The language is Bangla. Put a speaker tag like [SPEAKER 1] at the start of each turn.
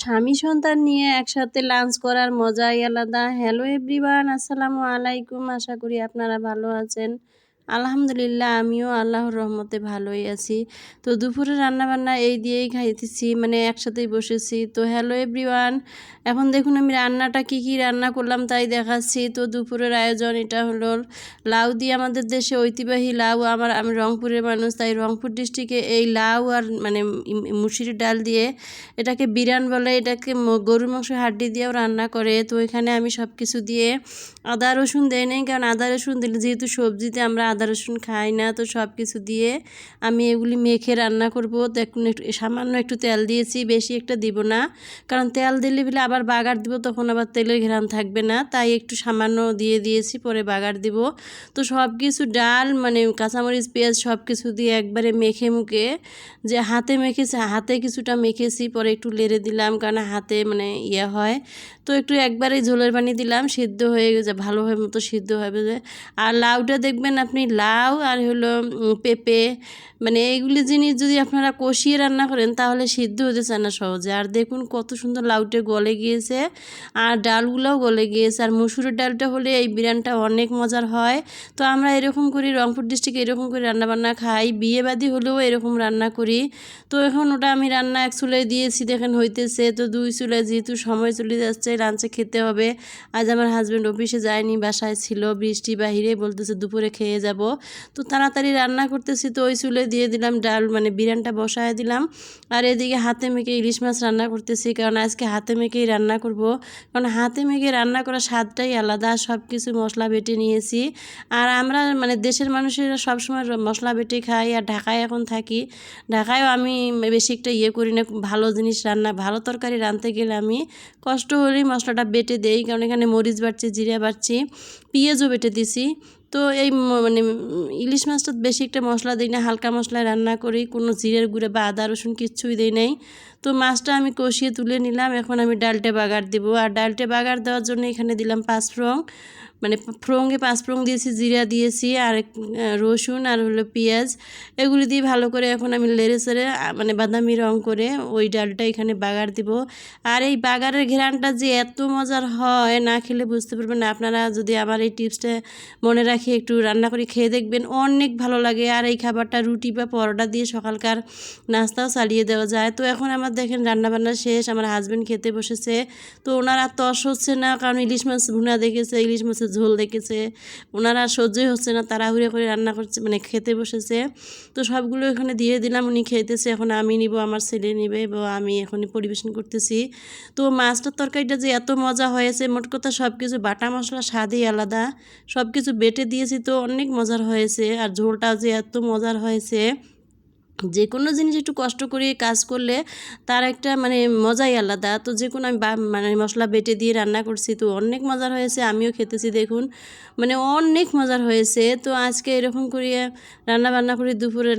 [SPEAKER 1] স্বামী সন্তান নিয়ে একসাথে লাঞ্চ করার মজাই আলাদা। হ্যালো এভরিওয়ান আসসালামু আলাইকুম। আশা করি আপনারা ভালো আছেন। আলহামদুলিল্লাহ, আমিও আল্লাহর রহমতে ভালোই আছি। তো দুপুরে রান্নাবান্না এই দিয়েই খাইতেছি মানে একসাথেই বসেছি। তো হ্যালো এভরিওয়ান এখন দেখুন আমি রান্নাটা কি কি রান্না করলাম তাই দেখাচ্ছি। তো দুপুরের আয়োজন এটা হলো লাউ দিয়ে আমাদের দেশে ঐতিহ্যবাহী লাউ। আমার, আমি রংপুরের মানুষ, তাই রংপুর ডিস্ট্রিক্টে এই লাউ আর মানে মুসুরির ডাল দিয়ে এটাকে বিরান বলে, এটাকে গরুর মাংস হাড্ডি দিয়েও রান্না করে। তো এখানে আমি সব কিছু দিয়ে আদা, রসুন দেয় নেই, কারণ আদা, রসুন দিলে যেহেতু সবজিতে আমরা আদা, রসুন খাই না, তো সব কিছু দিয়ে আমি এগুলি মেখে রান্না করব। তো একটু, সামান্য একটু তেল দিয়েছি, বেশি একটা দিব না। কারণ তেল দিলে বলে আবার বাগার দিব, তখন আবার তেলের ঘেরান থাকবে না। তাই একটু সামান্য দিয়ে দিয়েছি, পরে বাগার দিব। তো সব কিছু ডাল মানে কাঁচামরিচ, পেঁয়াজ সব কিছু দিয়ে একবারে মেখে মুখে যে হাতে মেখেছি, হাতে কিছুটা মেখেছি, পরে একটু লেড়ে দিলাম, কারণ হাতে মানে ইয়ে হয়। তো একটু একবারে ঝোলের পানি দিলাম, সিদ্ধ হয়ে গেছে, ভালোভাবে মতো সিদ্ধ হবে আর লাউটা দেখবেন আপনি লাউ আর হলো পেঁপে মানে এইগুলি জিনিস যদি আপনারা কষিয়ে রান্না করেন তাহলে সিদ্ধ হতে চায় না সহজে। আর দেখুন কত সুন্দর লাউটে গলে গিয়েছে, আর ডালগুলোও গলে গিয়েছে, আর মুসুরের ডালটা হলে এই বিরিয়ানিটা অনেক মজার হয়। তো আমরা এরকম করি, রংপুর ডিস্ট্রিক্টে এরকম করে রান্নাবান্না খাই বিয়েবাদি হলেও এরকম রান্না করি। তো এখন ওটা আমি রান্না এক চুলায় দিয়েছি, দেখেন হইতেছে, তো দুই চুলায় যেহেতু সময় চলে যাচ্ছে লাঞ্চে খেতে হবে। আজ আমার হাজব্যান্ড অফিসে যায়নি, বাসায় ছিল, বৃষ্টি বাহিরে বলতেছে দুপুরে খেয়ে যাব। তো তাড়াতাড়ি রান্না করতেছি, তো ওই চুলে দিয়ে দিলাম ডাল মানে বিরিয়ানটা বসায় দিলাম। আর এদিকে হাতে মেখে ইলিশ মাছ রান্না করতেছি, কারণ আজকে হাতে মেখেই রান্না করব। কারণ হাতে মেখে রান্না করার স্বাদটাই আলাদা সব কিছু মশলা বেটে নিয়েছি। আর আমরা মানে দেশের মানুষেরা সবসময় মশলা বেটে খাই, আর ঢাকায় এখন থাকি। ঢাকায়ও আমি বেশি একটা ইয়ে করি না, ভালো জিনিস রান্না, ভালো তরকারি রাঁধতে গেলে আমি কষ্ট হলেই মশলাটা বেটে দেই, কারণ এখানে মরিচ বাড়ছি জিরা বাড়ছি পেঁয়াজও বেটে দিছি। তো এই মানে ইলিশ মাছটা বেশি একটা মশলা দিই না, হালকা মশলায় রান্না করি, কোনো জিরের গুঁড়ে বা আদা, রসুন কিচ্ছুই দিই নাই। তো মাছটা আমি কষিয়ে তুলে নিলাম, এখন আমি ডালটে বাগার দিব। আর ডালটে বাগার দেওয়ার জন্য এখানে দিলাম পাঁচ পাঁচফোড়ন মানে ফ্রঙে পাঁচ ফ্রং দিয়েছি, জিরা দিয়েছি, আর রসুন, আর হলো পেঁয়াজ। এগুলি দিয়ে ভালো করে এখন আমি লেড়ে সেড়ে মানে বাদামি রং করে ওই ডালটা এখানে বাগার দিব। আর এই বাগারের ঘেরানটা যে এত মজার হয়, না খেলে বুঝতে পারবেন না। আপনারা যদি আমার এই টিপসটা মনে রাখি, একটু রান্না করে খেয়ে দেখবেন, অনেক ভালো লাগে। আর এই খাবারটা রুটি বা পরোটা দিয়ে সকালকার নাস্তাও চালিয়ে দেওয়া যায়। তো এখন আমার দেখেন রান্নাবান্না শেষ, আমার হাজব্যান্ড খেতে বসেছে। তো ওনারা তস হচ্ছে না, কারণ ইলিশ মাছ ভুনা দেখেছে, ইলিশ মাছের ঝোল দেখেছে। ওনারা সহ্যই হচ্ছে না, তাড়াহুড়ো করে রান্না করছে মানে খেতে বসেছে। তো সবগুলো এখানে দিয়ে দিলাম, উনি খেতেছে, এখন আমি নিব, আমার ছেলে নিবে, বা আমি এখনই পরিবেশন করতেছি। তো মাছটার তরকারিটা যে এত মজা হয়েছে, মোট কথা সব কিছু বাটা মশলা স্বাদই আলাদা। সব কিছু বেটে দিয়েছি তো অনেক মজার হয়েছে, আর ঝোলটা যে এত মজার হয়েছে। যে কোনো জিনিস একটু কষ্ট করে কাজ করলে তার একটা মানে মজাই আলাদা। তো যে কোনো আমি মানে মশলা বেটে দিয়ে রান্না করছি তো অনেক মজার হয়েছে, আমিও খেতেছি দেখুন। মানে অনেক মজার হয়েছে। তো আজকে এরকম করিয়ে রান্না বান্না করে দুপুরে